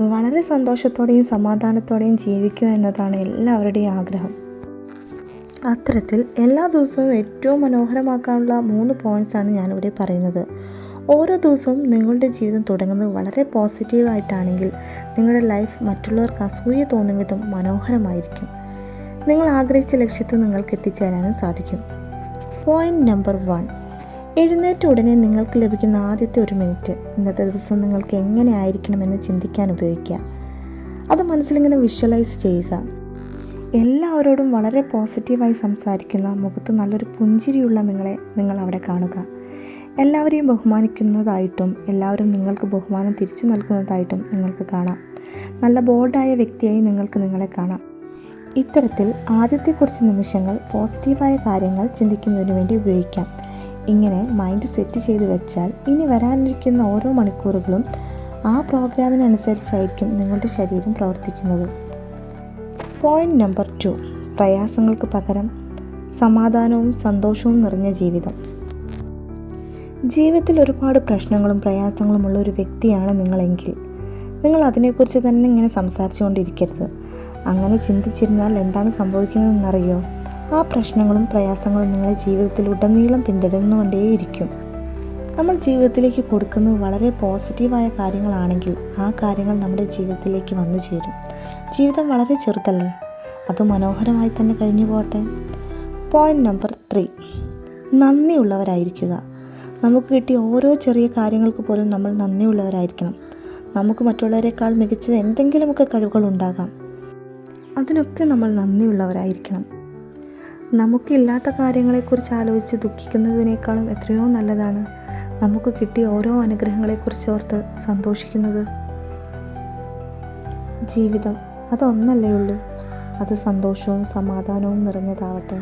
വളരെ സന്തോഷത്തോടെയും സമാധാനത്തോടെയും ജീവിക്കുക എന്നതാണ് എല്ലാവരുടെയും ആഗ്രഹം. അത്തരത്തിൽ എല്ലാ ദിവസവും ഏറ്റവും മനോഹരമാക്കാനുള്ള മൂന്ന് പോയിന്റ്സാണ് ഞാനിവിടെ പറയുന്നത്. ഓരോ ദിവസവും നിങ്ങളുടെ ജീവിതം തുടങ്ങുന്നത് വളരെ പോസിറ്റീവായിട്ടാണെങ്കിൽ നിങ്ങളുടെ ലൈഫ് മറ്റുള്ളവർക്ക് അസൂയ തോന്നും വിധം മനോഹരമായിരിക്കും. നിങ്ങൾ ആഗ്രഹിച്ച ലക്ഷ്യത്തിൽ നിങ്ങൾക്ക് എത്തിച്ചേരാനും സാധിക്കും. പോയിന്റ് നമ്പർ വൺ എഴുന്നേറ്റ ഉടനെ നിങ്ങൾക്ക് ലഭിക്കുന്ന ആദ്യത്തെ ഒരു മിനിറ്റ് ഇന്നത്തെ ദിവസം നിങ്ങൾക്ക് എങ്ങനെ ആയിരിക്കണമെന്ന് ചിന്തിക്കാൻ ഉപയോഗിക്കുക. അത് മനസ്സിലിങ്ങനെ വിഷ്വലൈസ് ചെയ്യുക. എല്ലാവരോടും വളരെ പോസിറ്റീവായി സംസാരിക്കുന്ന മുഖത്ത് നല്ലൊരു പുഞ്ചിരിയുള്ള നിങ്ങളെ നിങ്ങൾ അവിടെ കാണുക. എല്ലാവരെയും ബഹുമാനിക്കുന്നതായിട്ടും എല്ലാവരും നിങ്ങൾക്ക് ബഹുമാനം തിരിച്ചു നൽകുന്നതായിട്ടും നിങ്ങൾക്ക് കാണാം. നല്ല ബോൾഡായ വ്യക്തിയായി നിങ്ങൾക്ക് നിങ്ങളെ കാണാം. ഇത്തരത്തിൽ ആദ്യത്തെ കുറച്ച് നിമിഷങ്ങൾ പോസിറ്റീവായ കാര്യങ്ങൾ ചിന്തിക്കുന്നതിന് വേണ്ടി ഉപയോഗിക്കാം. ഇങ്ങനെ മൈൻഡ് സെറ്റ് ചെയ്ത് വെച്ചാൽ ഇനി വരാനിരിക്കുന്ന ഓരോ മണിക്കൂറുകളും ആ പ്രോഗ്രാമിനനുസരിച്ചായിരിക്കും നിങ്ങളുടെ ശരീരം പ്രവർത്തിക്കുന്നത്. പോയിന്റ് നമ്പർ ടു പ്രയാസങ്ങൾക്ക് പകരം സമാധാനവും സന്തോഷവും നിറഞ്ഞ ജീവിതം. ജീവിതത്തിൽ ഒരുപാട് പ്രശ്നങ്ങളും പ്രയാസങ്ങളും ഉള്ള ഒരു വ്യക്തിയാണ് നിങ്ങളെങ്കിൽ നിങ്ങൾ അതിനെക്കുറിച്ച് തന്നെ ഇങ്ങനെ സംസാരിച്ചുകൊണ്ടിരിക്കരുത്. അങ്ങനെ ചിന്തിച്ചിരുന്നാൽ എന്താണ് സംഭവിക്കുന്നതെന്നറിയോ? ആ പ്രശ്നങ്ങളും പ്രയാസങ്ങളും നിങ്ങളെ ജീവിതത്തിൽ ഉടനീളം പിന്തുടർന്നുകൊണ്ടേയിരിക്കും. നമ്മൾ ജീവിതത്തിലേക്ക് കൊടുക്കുന്നത് വളരെ പോസിറ്റീവായ കാര്യങ്ങളാണെങ്കിൽ ആ കാര്യങ്ങൾ നമ്മുടെ ജീവിതത്തിലേക്ക് വന്നു ചേരും. ജീവിതം വളരെ ചെറുതല്ലേ? അത് മനോഹരമായി തന്നെ കഴിഞ്ഞു പോട്ടെ. പോയിന്റ് നമ്പർ ത്രീ നന്ദിയുള്ളവരായിരിക്കുക. നമുക്ക് കിട്ടിയ ഓരോ ചെറിയ കാര്യങ്ങൾക്ക് പോലും നമ്മൾ നന്ദിയുള്ളവരായിരിക്കണം. നമുക്ക് മറ്റുള്ളവരെക്കാൾ മികച്ചത് എന്തെങ്കിലുമൊക്കെ കഴിവുകൾ ഉണ്ടാകാം. അതിനൊക്കെ നമ്മൾ നന്ദിയുള്ളവരായിരിക്കണം. നമുക്കില്ലാത്ത കാര്യങ്ങളെക്കുറിച്ച് ആലോചിച്ച് ദുഃഖിക്കുന്നതിനേക്കാളും എത്രയോ നല്ലതാണ് നമുക്ക് കിട്ടിയ ഓരോ അനുഗ്രഹങ്ങളെക്കുറിച്ച് ഓർത്ത് സന്തോഷിക്കുന്നത്. ജീവിതം അതൊന്നല്ലേ ഉള്ളൂ. അത് സന്തോഷവും സമാധാനവും നിറഞ്ഞതാവട്ടെ.